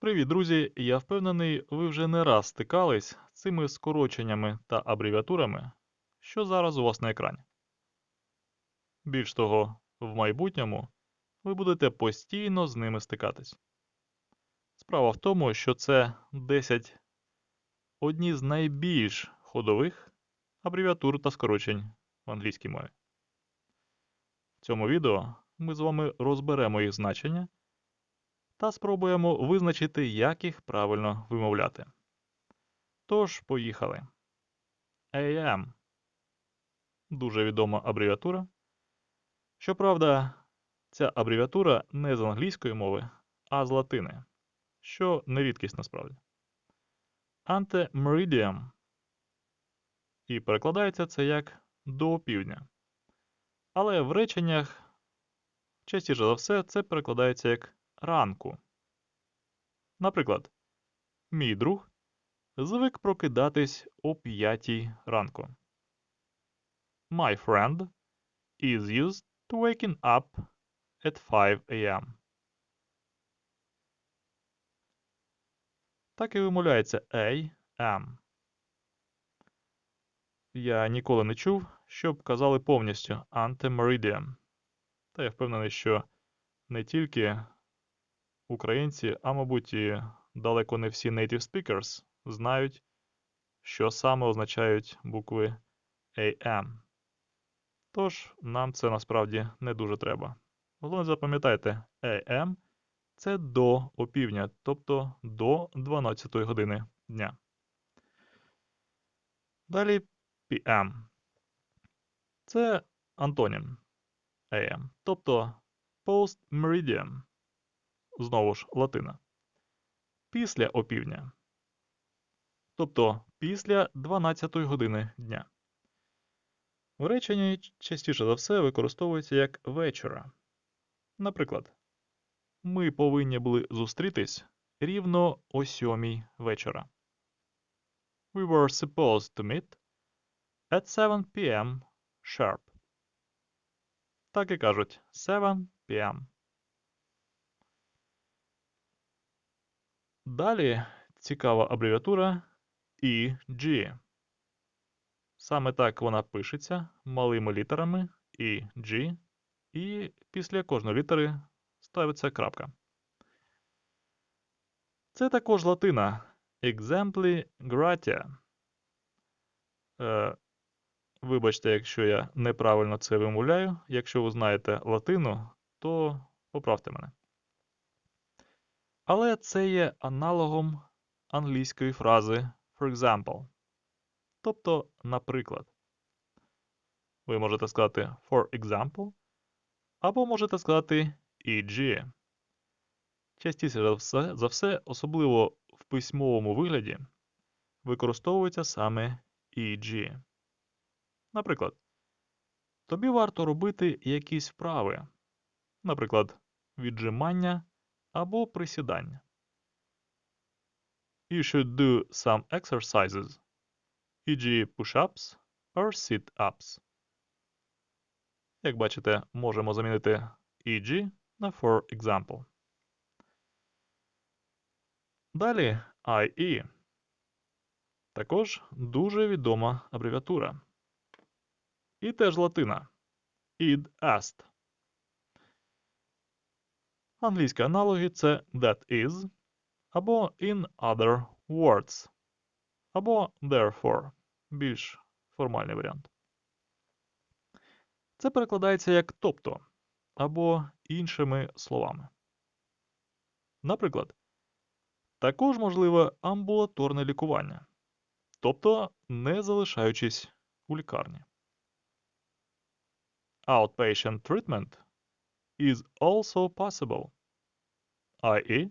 Привіт, друзі! Я впевнений, ви вже не раз стикались з цими скороченнями та абревіатурами, що зараз у вас на екрані. Більш того, в майбутньому ви будете постійно з ними стикатись. Справа в тому, що це 10 одні з найбільш ходових абревіатур та скорочень в англійській мові. В цьому відео ми з вами розберемо їх значення та спробуємо визначити, як їх правильно вимовляти. Тож, поїхали. AM дуже відома абревіатура. Щоправда, ця абревіатура не з англійської мови, а з латини, що не рідкість насправді. Ante-meridium. І перекладається це як до півдня. Але в реченнях частіше за все це перекладається як ранку. Наприклад, мій друг звик прокидатись о п'ятій ранку. My friend is used to waking up at 5 a.m. Так і вимовляється AM. Я ніколи не чув, щоб казали повністю ante-meridian. Та я впевнений, що не тільки українці, а мабуть і далеко не всі native speakers знають, що саме означають букви AM. Тож нам це насправді не дуже треба. Головне запам'ятайте, AM це до опівдня, тобто до 12 години дня. Далі PM. Це антонім AM, тобто post meridian знову ж латина. Після опівдня. Тобто після 12 години дня. В реченні частіше за все використовується як вечора. Наприклад, ми повинні були зустрітись рівно о сьомій вечора. We were supposed to meet at 7 p.m. sharp. Так і кажуть 7 p.m. Далі цікава абревіатура EG. Саме так вона пишеться малими літерами EG, і після кожної літери ставиться крапка. Це також латина Exempli gratia. Е, Вибачте, якщо я неправильно це вимовляю. Якщо ви знаєте латину, то поправте мене. Але це є аналогом англійської фрази for example. Тобто, наприклад. Ви можете сказати for example, або можете сказати e.g. Частіше за все, за все, особливо в письмовому вигляді, використовується саме e.g. Наприклад, тобі варто робити якісь вправи, наприклад, віджимання або присідання. You should do some exercises, e.g. push-ups or sit-ups. Як бачите, можемо замінити e.g. на for example. Далі IE. Також дуже відома абревіатура. І теж латина. Id est. Англійські аналоги це that is, або in other words, або therefore більш формальний варіант. Це перекладається як тобто, або іншими словами. Наприклад, також можливе амбулаторне лікування, тобто не залишаючись у лікарні. Outpatient treatment is also possible, i.e.,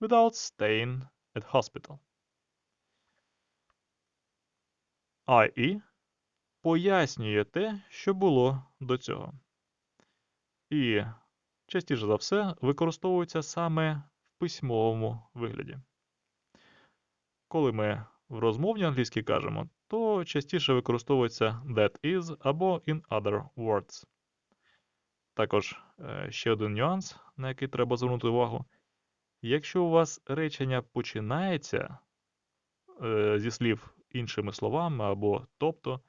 without staying at hospital. I.E. пояснює те, що було до цього. І частіше за все використовується саме в письмовому вигляді. Коли ми в розмовній англійській кажемо, то частіше використовується that is або in other words. Також е, ще один нюанс, на який треба звернути увагу. Якщо у вас речення починається е, зі слів іншими словами або тобто,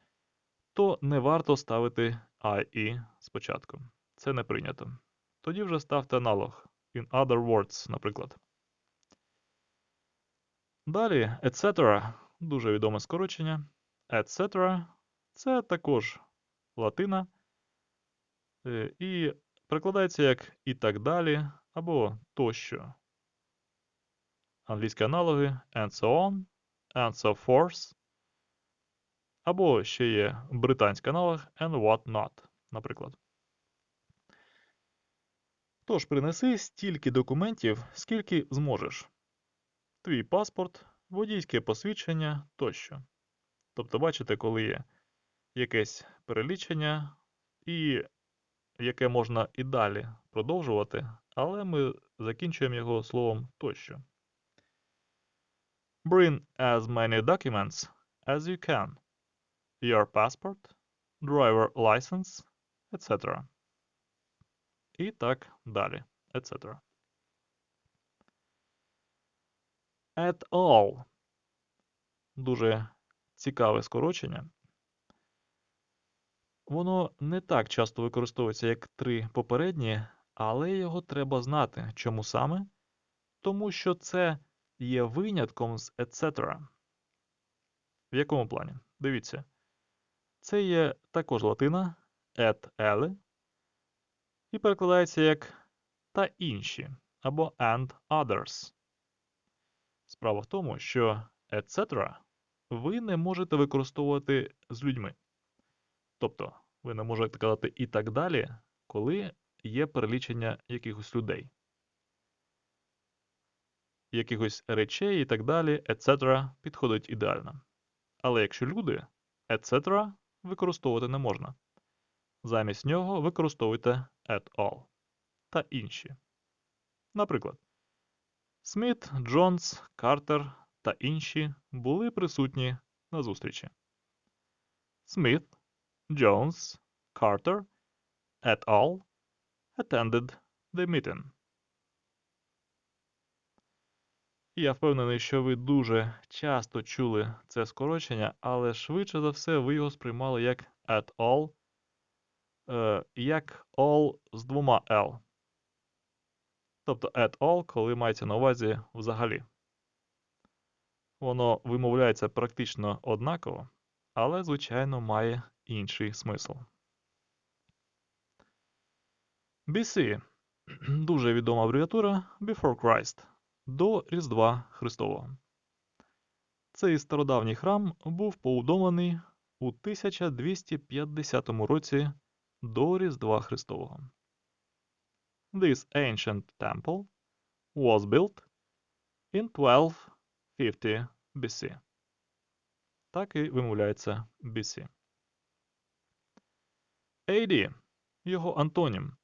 то не варто ставити IE спочатку. Це не прийнято. Тоді вже ставте аналог in other words, наприклад. Далі, etc. Дуже відоме скорочення. etc. Це також латина. І перекладається як і так далі, або тощо. Англійські аналоги and so on, and so forth. Або ще є британський аналог and what not, наприклад. Тож принеси стільки документів, скільки зможеш. Твій паспорт, водійське посвідчення тощо. Тобто, бачите, коли є якесь перелічення, і яке можна і далі продовжувати, але ми закінчуємо його словом тощо. Bring as many documents as you can. Your passport, driver license, etc. І так далі, etc. At all. Дуже цікаве скорочення. Воно не так часто використовується, як три попередні, але його треба знати. Чому саме? Тому що це є винятком з etc. В якому плані? Дивіться. Це є також латина et ele і перекладається як та інші або and others. Справа в тому, що etc. ви не можете використовувати з людьми. Тобто, ви не можете казати і так далі, коли є перелічення якихось людей, якихось речей і так далі, etc. підходить ідеально. Але якщо люди, etc. використовувати не можна. Замість нього використовуйте at all та інші. Наприклад, Сміт, Джонс, Картер та інші були присутні на зустрічі. Сміт, Jones, Carter et al. attended the meeting. Я впевнений, що ви дуже часто чули це скорочення, але швидше за все ви його сприймали як at all, е, як all з двома L. Тобто at all, коли мається на увазі взагалі. Воно вимовляється практично однаково, але, звичайно, має інший смисл. BC дуже відома абревіатура Before Christ до Різдва Христового. Цей стародавній храм був побудований у 1250 році до Різдва Христового. This ancient temple was built in 1250 BC. Так і вимовляється BC. AD – його антонім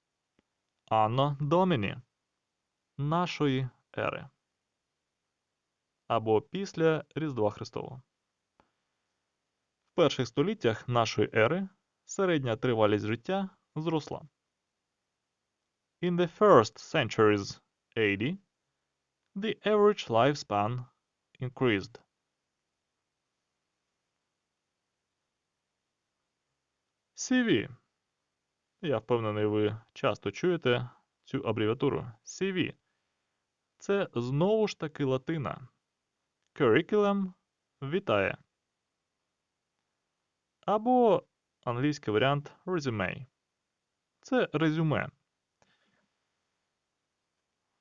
Anno Domini – нашої ери або після Різдва Христового. В перших століттях нашої ери середня тривалість життя зросла. In the first centuries AD, the average lifespan increased. CV. Я впевнений, ви часто чуєте цю абревіатуру CV. Це знову ж таки латина. Curriculum вітає. Або англійський варіант resume. Це резюме.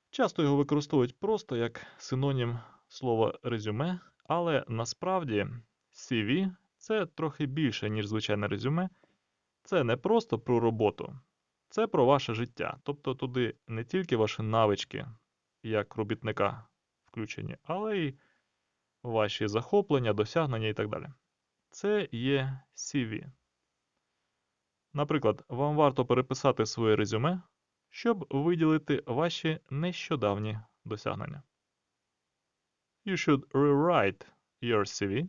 Часто його використовують просто як синонім слова резюме, але насправді CV це трохи більше, ніж звичайне резюме. Це не просто про роботу, це про ваше життя. Тобто туди не тільки ваші навички як робітника включені, але й ваші захоплення, досягнення і так далі. Це є CV. Наприклад, вам варто переписати своє резюме, щоб виділити ваші нещодавні досягнення. You should rewrite your CV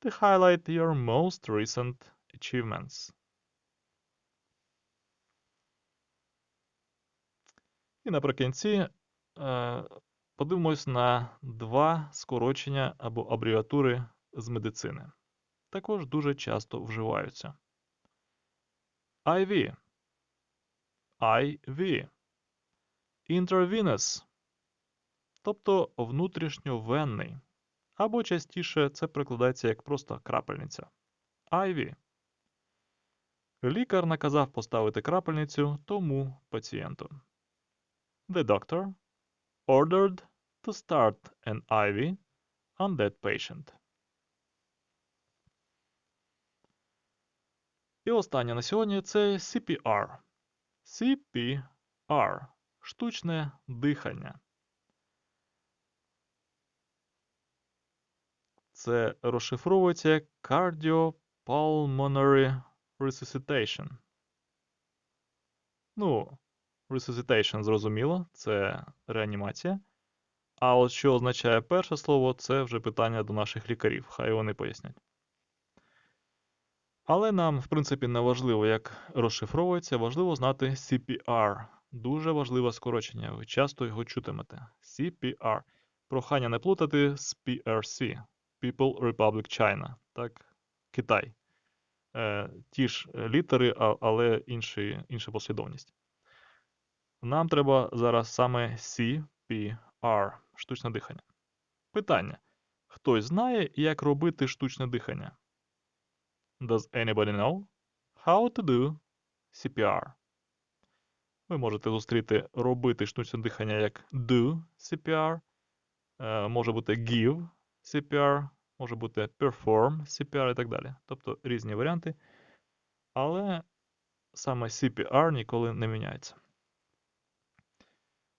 to highlight your most recent achievements. І наприкінці е, подивимось на два скорочення або абревіатури з медицини. Також дуже часто вживаються. IV. IV. Intravenous. Тобто внутрішньовенний. Або частіше це перекладається як просто крапельниця. IV. Лікар наказав поставити крапельницю тому пацієнту. The doctor ordered to start an IV on that patient. І останнє на сьогодні це CPR. CPR штучне дихання. Це розшифровується як Cardiopulmonary Resuscitation. Ну, resuscitation зрозуміло, це реанімація. А от що означає перше слово, це вже питання до наших лікарів, хай вони пояснять. Але нам, в принципі, не важливо, як розшифровується, важливо знати CPR. Дуже важливе скорочення, ви часто його чутимете. CPR. Прохання не плутати з PRC People Republic China. Так, Китай. Е, ті ж літери, але інші, інша послідовність. Нам треба зараз саме CPR штучне дихання. Питання. Хтось знає, як робити штучне дихання? Does anybody know how to do CPR? Ви можете зустріти робити штучне дихання як do CPR, е, може бути give CPR, може бути perform CPR і так далі. Тобто різні варіанти. Але саме CPR ніколи не міняється.